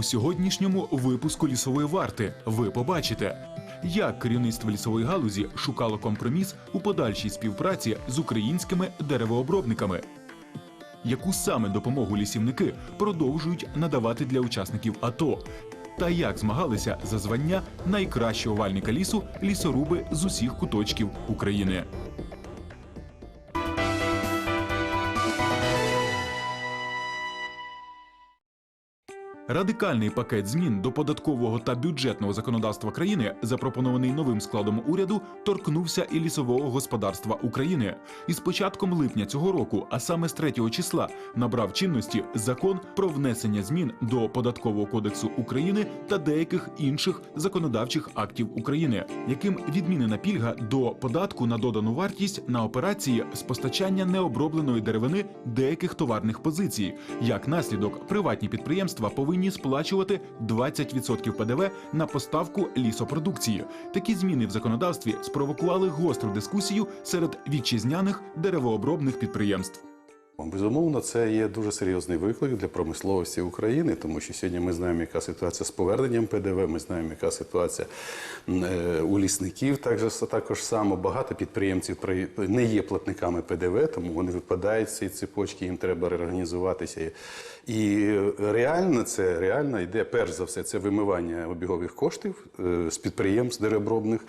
У сьогоднішньому випуску лісової варти ви побачите, як керівництво лісової галузі шукало компроміс у подальшій співпраці з українськими деревообробниками. Яку саме допомогу лісівники продовжують надавати для учасників АТО? Та як змагалися за звання найкращого вальника лісу лісоруби з усіх куточків України? Радикальний пакет змін до податкового та бюджетного законодавства країни, запропонований новим складом уряду, торкнувся і лісового господарства України. І з початком липня цього року, а саме з 3 числа, набрав чинності закон про внесення змін до податкового кодексу України та деяких інших законодавчих актів України, яким відмінена пільга до податку на додану вартість на операції з постачання необробленої деревини деяких товарних позицій. Як наслідок, приватні підприємства повинні сплачувати 20% ПДВ на поставку лісопродукції. Такі зміни в законодавстві спровокували гостру дискусію серед вітчизняних деревообробних підприємств. Безумовно, це є дуже серйозний виклик для промисловості України, тому що сьогодні ми знаємо, яка ситуація з поверненням ПДВ, ми знаємо, яка ситуація е, у лісників. Також також само багато підприємців не є платниками ПДВ, тому вони випадають з цієї цепочки, їм треба реорганізуватися. І реально це реально йде перш за все, це вимивання обігових коштів е, з підприємств деревообробних.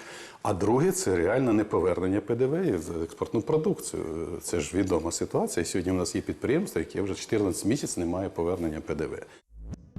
А друге це реально неповернення ПДВ за експортну продукцію. Це ж відома ситуація. Сьогодні у нас є підприємства, які вже 14 місяців немає повернення ПДВ.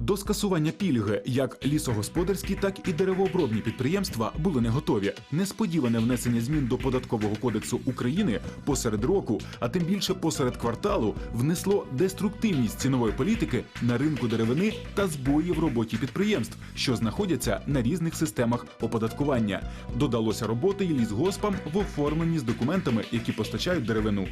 До скасування пільги як лісогосподарські, так і деревообробні підприємства були не готові. Несподіване внесення змін до податкового кодексу України посеред року, а тим більше посеред кварталу, внесло деструктивність цінової політики на ринку деревини та збої в роботі підприємств, що знаходяться на різних системах оподаткування. Додалося роботи і лісгоспам в оформленні з документами, які постачають деревину.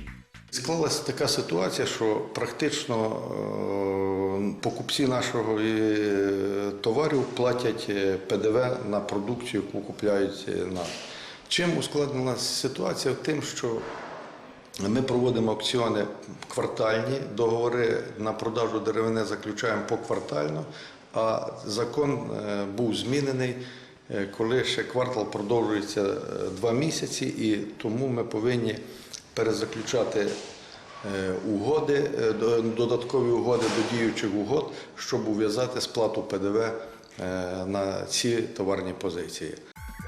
Склалася така ситуація, що практично е, покупці нашого е, товарів платять е, ПДВ на продукцію, яку купляють нам. Чим ускладнилася ситуація? Тим, що ми проводимо аукціони квартальні, договори на продажу деревини заключаємо поквартально, а закон був змінений, коли ще квартал продовжується два місяці, і тому ми повинні перезаключати е, угоди, е, до- додаткові угоди до діючих угод, щоб ув'язати сплату ПДВ е, на ці товарні позиції.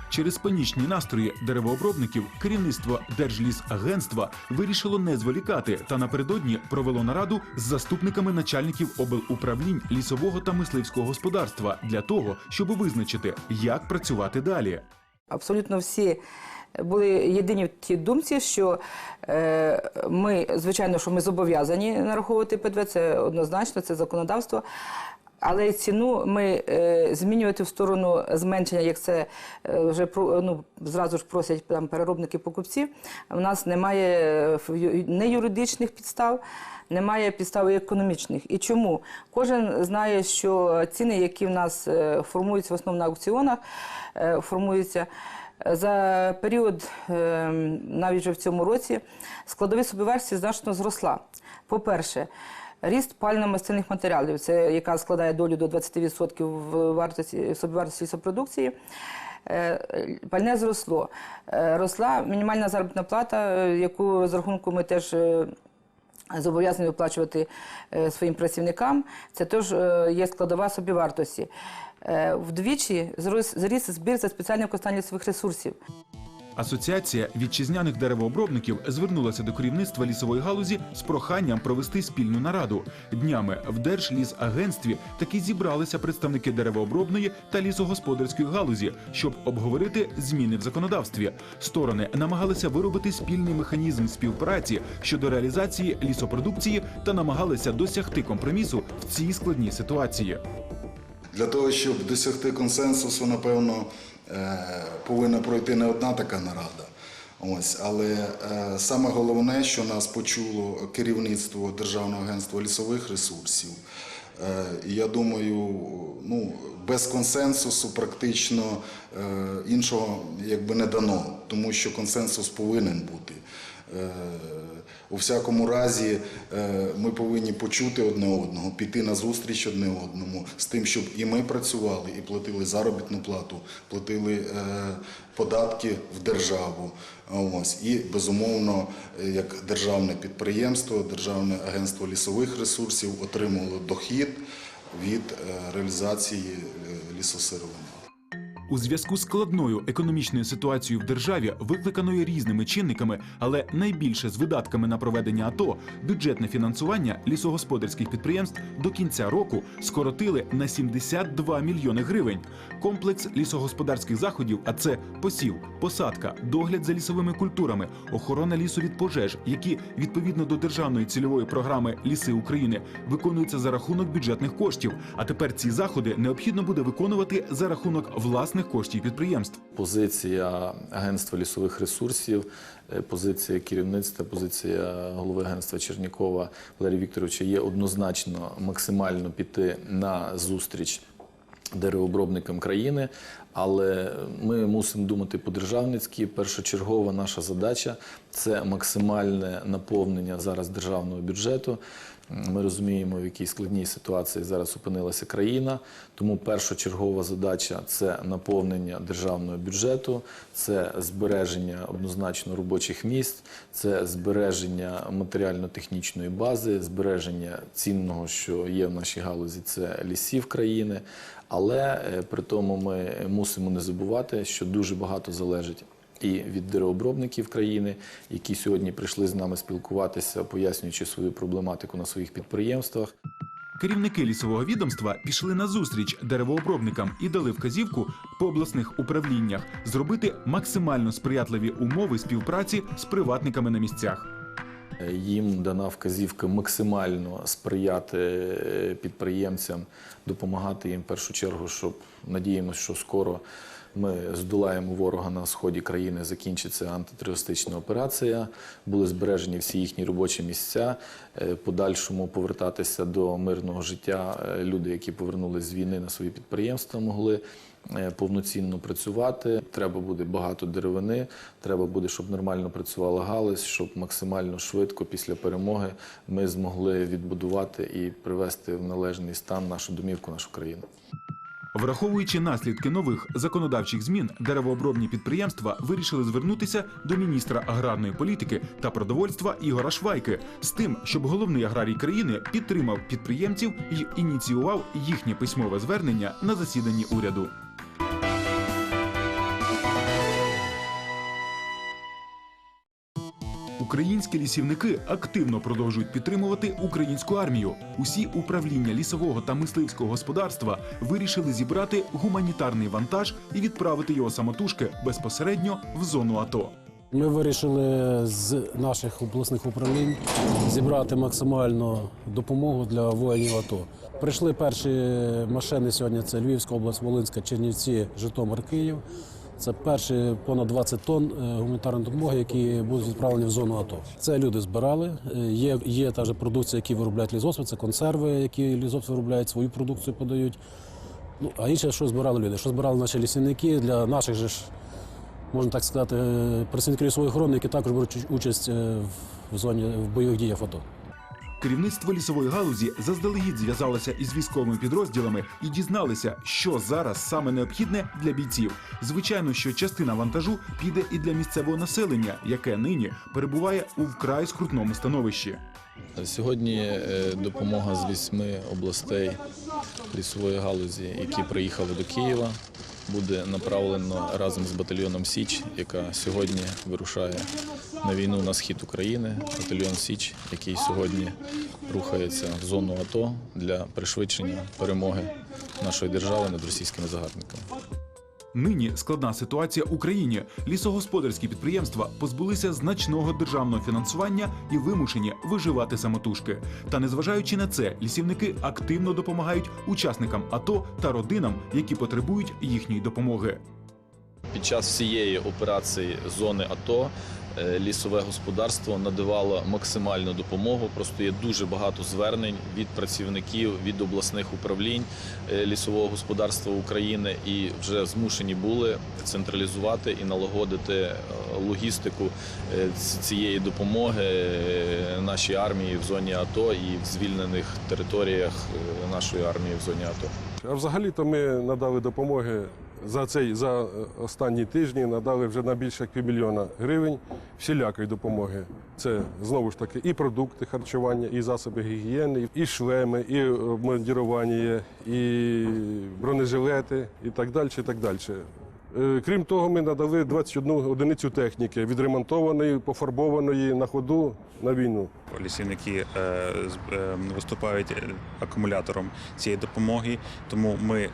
Через панічні настрої деревообробників керівництво Держлісагентства вирішило не зволікати та напередодні провело нараду з заступниками начальників облуправлінь лісового та мисливського господарства для того, щоб визначити, як працювати далі. Абсолютно всі були єдині в тій думці, що е, ми, звичайно, що ми зобов'язані нараховувати ПДВ, це однозначно, це законодавство. Але ціну ми е, змінювати в сторону зменшення, як це е, вже ну, зразу ж просять там переробники покупців. У нас немає е, не юридичних підстав, немає підстав економічних. І чому? Кожен знає, що ціни, які в нас формуються в основному на аукціонах, формуються. За період, е, навіть вже в цьому році, складові собівартості значно зросла. По-перше, ріст пально-мастильних матеріалів, це яка складає долю до 20% в вартості собівартості лісопродукції. Е, Пальне зросло. Е, Росла мінімальна заробітна плата, яку розрахунку ми теж зобов'язані виплачувати своїм працівникам. Це теж є складова собівартості. Е, Вдвічі зріс збір за спеціальне використання лісових ресурсів. Асоціація вітчизняних деревообробників звернулася до керівництва лісової галузі з проханням провести спільну нараду. Днями в Держлісагентстві таки зібралися представники деревообробної та лісогосподарської галузі, щоб обговорити зміни в законодавстві. Сторони намагалися виробити спільний механізм співпраці щодо реалізації лісопродукції та намагалися досягти компромісу в цій складній ситуації. Для того, щоб досягти консенсусу, напевно, е, повинна пройти не одна така нарада. Ось, але е, саме головне, що нас почуло керівництво Державного агентства лісових ресурсів. Е, я думаю, ну, без консенсусу практично іншого якби не дано, тому що консенсус повинен бути. У всякому разі е, ми повинні почути одне одного, піти на зустріч одне одному з тим, щоб і ми працювали, і платили заробітну плату, платили е, податки в державу. Ось і безумовно, е, як державне підприємство, Державне агентство лісових ресурсів отримало дохід від реалізації лісосировини. У зв'язку з складною економічною ситуацією в державі, викликаною різними чинниками, але найбільше з видатками на проведення АТО, бюджетне фінансування лісогосподарських підприємств до кінця року скоротили на 72 мільйони гривень. Комплекс лісогосподарських заходів, а це посів, посадка, догляд за лісовими культурами, охорона лісу від пожеж, які відповідно до державної цільової програми Ліси України виконуються за рахунок бюджетних коштів. А тепер ці заходи необхідно буде виконувати за рахунок власних коштів підприємств. Позиція агентства лісових ресурсів, е, позиція керівництва, позиція голови агентства Чернікова Валерія Вікторовича є однозначно максимально піти на зустріч деревообробникам країни, але ми мусимо думати по-державницьки. Першочергова наша задача це максимальне наповнення зараз державного бюджету. Ми розуміємо, в якій складній ситуації зараз опинилася країна. Тому першочергова задача це наповнення державного бюджету, це збереження однозначно робочих місць, це збереження матеріально-технічної бази, збереження цінного, що є в нашій галузі, це лісів країни. Але е, при тому ми мусимо не забувати, що дуже багато залежить і від деревообробників країни, які сьогодні прийшли з нами спілкуватися, пояснюючи свою проблематику на своїх підприємствах. Керівники лісового відомства пішли на зустріч деревообробникам і дали вказівку по обласних управліннях зробити максимально сприятливі умови співпраці з приватниками на місцях. Їм дана вказівка максимально сприяти е, підприємцям, допомагати їм в першу чергу, щоб надіємося, що скоро ми здолаємо ворога на сході країни, закінчиться антитерористична операція, були збережені всі їхні робочі місця, е, подальшому повертатися до мирного життя. Е, Люди, які повернулись з війни на свої підприємства, могли е, повноцінно працювати. Треба буде багато деревини, треба буде, щоб нормально працювала галузь, щоб максимально швидко після перемоги ми змогли відбудувати і привести в належний стан нашу домівку, нашу країну. Враховуючи наслідки нових законодавчих змін, деревообробні підприємства вирішили звернутися до міністра аграрної політики та продовольства Ігора Швайки з тим, щоб головний аграрій країни підтримав підприємців і ініціював їхнє письмове звернення на засіданні уряду. Українські лісівники активно продовжують підтримувати українську армію. Усі управління лісового та мисливського господарства вирішили зібрати гуманітарний вантаж і відправити його самотужки безпосередньо в зону АТО. Ми вирішили з наших обласних управлінь зібрати максимальну допомогу для воїнів АТО. Прийшли перші машини сьогодні. Це Львівська область, Волинська, Чернівці, Житомир, Київ. Це перші понад 20 тонн е, гуманітарної допомоги, які будуть відправлені в зону АТО. Це люди збирали. Е, Є, є та ж продукція, які виробляють лізособи, це консерви, які лізособи виробляють, свою продукцію подають. Ну, а інше, що збирали люди, що збирали наші лісівники для наших же можна так сказати, е, працівники лісової охорони, які також беруть участь в зоні в бойових діях АТО. Керівництво лісової галузі заздалегідь зв'язалося із військовими підрозділами і дізналися, що зараз саме необхідне для бійців. Звичайно, що частина вантажу піде і для місцевого населення, яке нині перебуває у вкрай скрутному становищі. Сьогодні е, допомога з вісьми областей лісової галузі, які приїхали до Києва, буде направлено разом з батальйоном Січ, яка сьогодні вирушає на війну на схід України. Батальйон Січ, який сьогодні рухається в зону АТО для пришвидшення перемоги нашої держави над російськими загарбниками. Нині складна ситуація в Україні. Лісогосподарські підприємства позбулися значного державного фінансування і вимушені виживати самотужки. Та незважаючи на це, лісівники активно допомагають учасникам АТО та родинам, які потребують їхньої допомоги. Під час всієї операції зони АТО лісове господарство надавало максимальну допомогу. Просто є дуже багато звернень від працівників від обласних управлінь е, лісового господарства України і вже змушені були централізувати і налагодити е, логістику е, цієї допомоги е, нашій армії в зоні АТО і в звільнених територіях е, нашої армії в зоні АТО. А взагалі-то ми надали допомоги за цей за е, останні тижні надали вже на більше півмільйона гривень всілякої допомоги. Це знову ж таки і продукти харчування, і засоби гігієни, і шлеми, і обмундірування, і бронежилети, і так далі. І так далі. Е, Крім того, ми надали 21 одиницю техніки, відремонтованої, пофарбованої на ходу на війну. Лісівники е, е, виступають акумулятором цієї допомоги, тому ми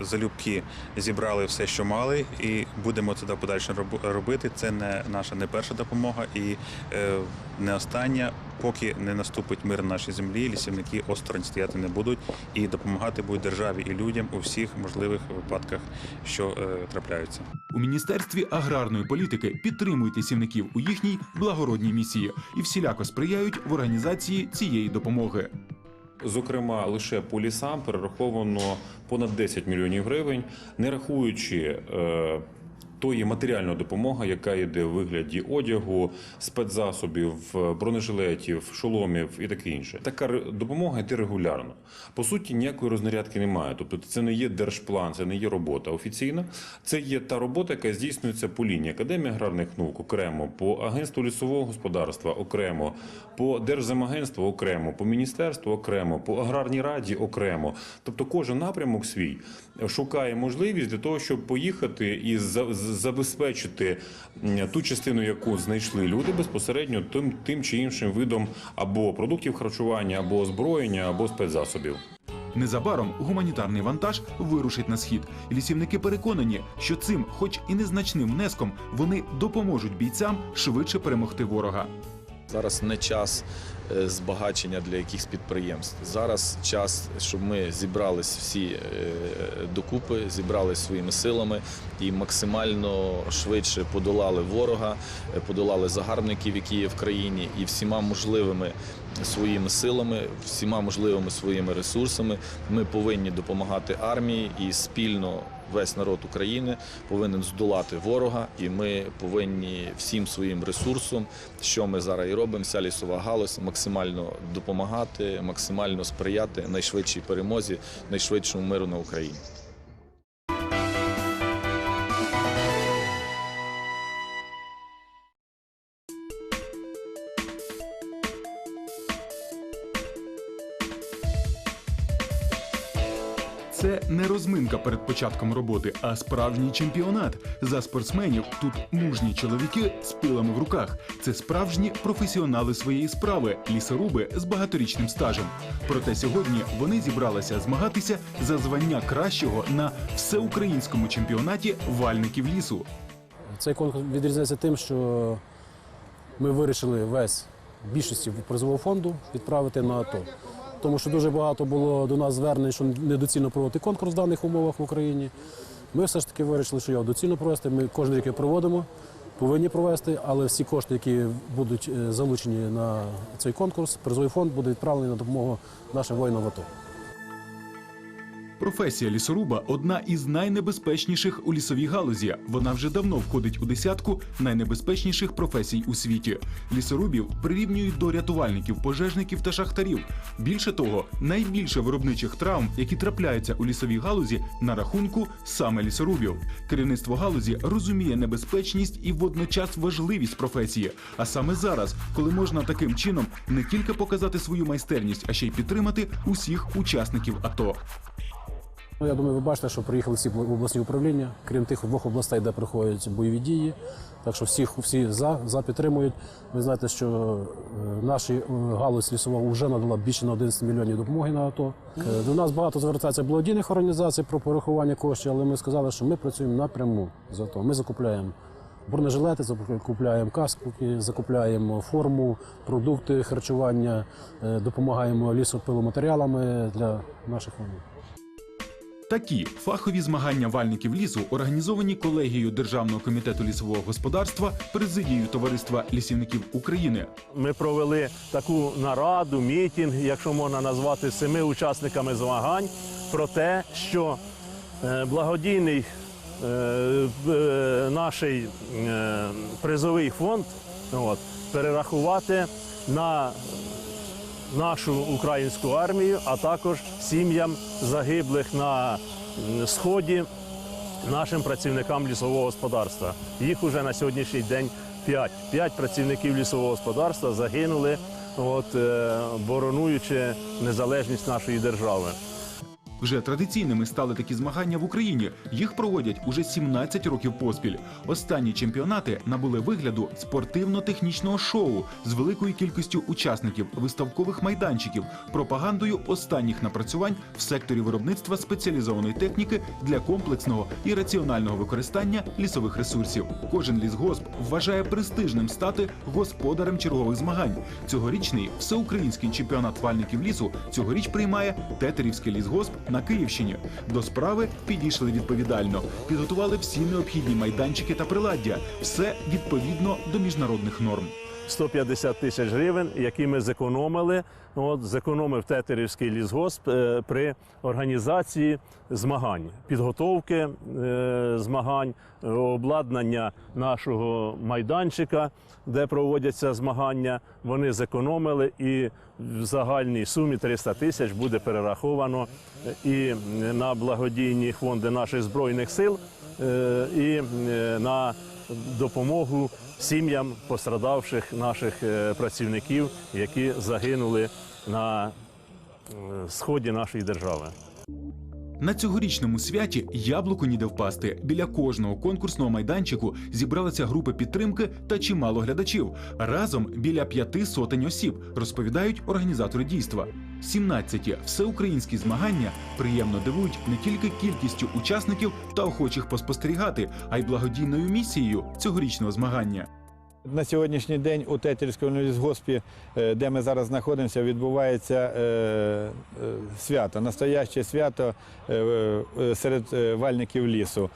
залюбки зібрали все, що мали, і будемо це подальше робити. Це не наша не перша допомога і не остання. Поки не наступить мир на нашій землі, лісівники осторонь стояти не будуть і допомагати будуть державі і людям у всіх можливих випадках, що е, трапляються. У міністерстві аграрної політики підтримують лісівників у їхній благородній місії і всіляко сприяють в організації цієї допомоги. Зокрема, лише по лісам перераховано понад 10 мільйонів гривень, не рахуючи е, тої матеріальної допомоги, яка йде в вигляді одягу, спецзасобів, бронежилетів, шоломів і таке інше. Така допомога йде регулярно. По суті, ніякої рознарядки немає. Тобто, це не є держплан, це не є робота офіційна. Це є та робота, яка здійснюється по лінії Академії аграрних наук окремо, по агентству лісового господарства окремо, по Держземагентству окремо, по міністерству окремо, по аграрній раді окремо. Тобто кожен напрямок свій шукає можливість для того, щоб поїхати і за- забезпечити ту частину, яку знайшли люди безпосередньо тим, тим чи іншим видом або продуктів харчування, або озброєння, або спецзасобів. Незабаром гуманітарний вантаж вирушить на схід. Лісівники переконані, що цим, хоч і незначним внеском, вони допоможуть бійцям швидше перемогти ворога. Зараз не час е, збагачення для якихось підприємств. Зараз час, щоб ми зібрались всі е, докупи, зібрались своїми силами і максимально швидше подолали ворога, е, подолали загарбників, які є в країні, і всіма можливими своїми силами, всіма можливими своїми ресурсами ми повинні допомагати армії і спільно весь народ України повинен здолати ворога, і ми повинні всім своїм ресурсом, що ми зараз і робимо, вся лісова галузь, максимально допомагати, максимально сприяти найшвидшій перемозі, найшвидшому миру на Україні. Це не розминка перед початком роботи, а справжній чемпіонат. За спортсменів тут мужні чоловіки з пилами в руках. Це справжні професіонали своєї справи, лісоруби з багаторічним стажем. Проте сьогодні вони зібралися змагатися за звання кращого на всеукраїнському чемпіонаті вальників лісу. Цей конкурс відрізняється тим, що ми вирішили весь більшості призового фонду відправити на АТО. Тому що дуже багато було до нас звернень, що недоцільно проводити конкурс в даних умовах в Україні. Ми все ж таки вирішили, що його доцільно провести. Ми кожен рік проводимо, повинні провести, але всі кошти, які будуть е, залучені на цей конкурс, призовий фонд буде відправлений на допомогу нашим воїнам в АТО. Професія лісоруба одна із найнебезпечніших у лісовій галузі. Вона вже давно входить у десятку найнебезпечніших професій у світі. Лісорубів прирівнюють до рятувальників, пожежників та шахтарів. Більше того, найбільше виробничих травм, які трапляються у лісовій галузі, на рахунку саме лісорубів. Керівництво галузі розуміє небезпечність і водночас важливість професії. А саме зараз, коли можна таким чином не тільки показати свою майстерність, а ще й підтримати усіх учасників АТО. Ну, я думаю, ви бачите, що приїхали всі обласні управління, крім тих двох областей, де проходять бойові дії. Так що всіх всі за, за підтримують. Ви знаєте, що е, наша е, галузь лісова вже надала більше на 11 мільйонів допомоги на АТО. Е, До нас багато звертається благодійних організацій про порахування коштів, але ми сказали, що ми працюємо напряму з АТО. Ми закупляємо бронежилети, закупляємо каски, закупляємо форму, продукти харчування, допомагаємо лісопиломатеріалами для наших воїнів. Такі фахові змагання вальників лісу організовані колегією Державного комітету лісового господарства, президією Товариства лісівників України, Ми провели таку нараду, мітинг, якщо можна назвати, семи учасниками змагань про те, що е, благодійний е, е, наш призовий фонд от, перерахувати на нашу українську армію, а також сім'ям загиблих на сході нашим працівникам лісового господарства. Їх уже на сьогоднішній день п'ять. П'ять працівників лісового господарства загинули, от, е, боронуючи незалежність нашої держави. Вже традиційними стали такі змагання в Україні. Їх проводять уже 17 років поспіль. Останні чемпіонати набули вигляду спортивно-технічного шоу з великою кількістю учасників, виставкових майданчиків, пропагандою останніх напрацювань в секторі виробництва спеціалізованої техніки для комплексного і раціонального використання лісових ресурсів. Кожен лісгосп вважає престижним стати господарем чергових змагань. Цьогорічний всеукраїнський чемпіонат вальників лісу цьогоріч приймає Тетерівський лісгосп на Київщині. До справи підійшли відповідально, підготували всі необхідні майданчики та приладдя, все відповідно до міжнародних норм. 150 тисяч гривень, які ми зекономили. От, зекономив Тетерівський лісгосп е, при організації змагань, підготовки е, змагань, е, обладнання нашого майданчика, де проводяться змагання. Вони зекономили і в загальній сумі 300 тисяч буде перераховано і на благодійні фонди наших збройних сил, е, і е, на допомогу сім'ям пострадавших наших е, працівників, які загинули на сході нашої держави. На цьогорічному святі яблуку ніде впасти. Біля кожного конкурсного майданчику зібралися групи підтримки та чимало глядачів. Разом біля п'яти сотень осіб, розповідають організатори дійства. 17 всеукраїнські змагання приємно дивують не тільки кількістю учасників та охочих поспостерігати, а й благодійною місією цьогорічного змагання. На сьогоднішній день у Тетерівському лісгоспі, е, де ми зараз знаходимося, відбувається е, е, свято, настояще свято серед вальників лісу.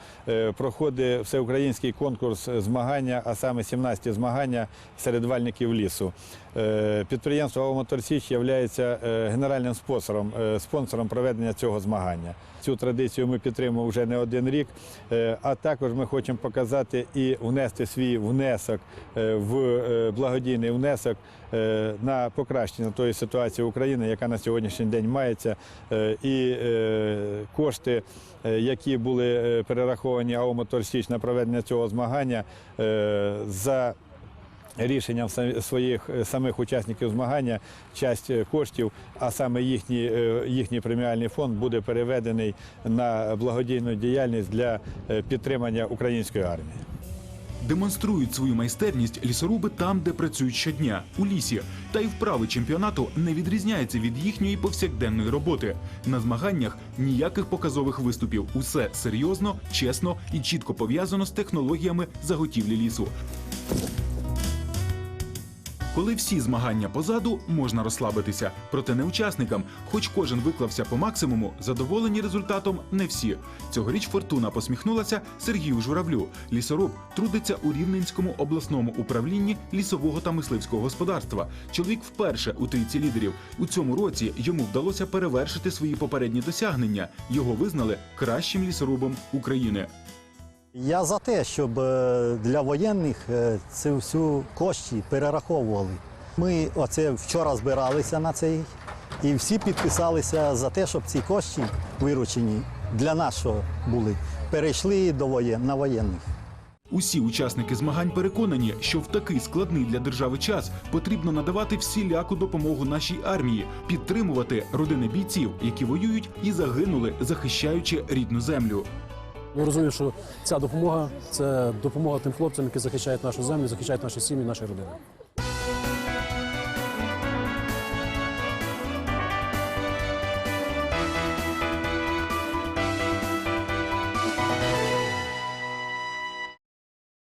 Проходить всеукраїнський конкурс змагання, а саме 17 змагання серед вальників лісу. Е, Підприємство «Авмоторсіч» є генеральним спонсором, е, спонсором проведення цього змагання. Цю традицію ми підтримуємо вже не один рік, Е, а також ми хочемо показати і внести свій внесок е, в е, благодійний внесок е, на покращення тої ситуації України, яка на сьогоднішній день мається, Е, і е, кошти, е, які були е, перераховані АО «Моторсіч» на проведення цього змагання е, за рішенням своїх е, самих учасників змагання часть е, коштів, а саме їхній, е, їхній преміальний фонд буде переведений на благодійну діяльність для підтримання української армії. Демонструють свою майстерність лісоруби там, де працюють щодня у лісі. Та й вправи чемпіонату не відрізняються від їхньої повсякденної роботи. На змаганнях ніяких показових виступів. Усе серйозно, чесно і чітко пов'язано з технологіями заготівлі лісу. Коли всі змагання позаду, можна розслабитися. Проте не учасникам, хоч кожен виклався по максимуму, задоволені результатом не всі. Цьогоріч фортуна посміхнулася Сергію Журавлю. Лісоруб трудиться у Рівненському обласному управлінні лісового та мисливського господарства. Чоловік вперше у трійці лідерів. У цьому році йому вдалося перевершити свої попередні досягнення. Його визнали кращим лісорубом України. Я за те, щоб е, для воєнних е, цю всю кошти перераховували. Ми оце вчора збиралися на цей і всі підписалися за те, щоб ці кошти виручені для нашого були, перейшли до воєн, на воєнних. Усі учасники змагань переконані, що в такий складний для держави час потрібно надавати всіляку допомогу нашій армії, підтримувати родини бійців, які воюють і загинули, захищаючи рідну землю. Ми розуміємо, що ця допомога це допомога тим хлопцям, які захищають нашу землю, захищають наші сім'ї, наші родини.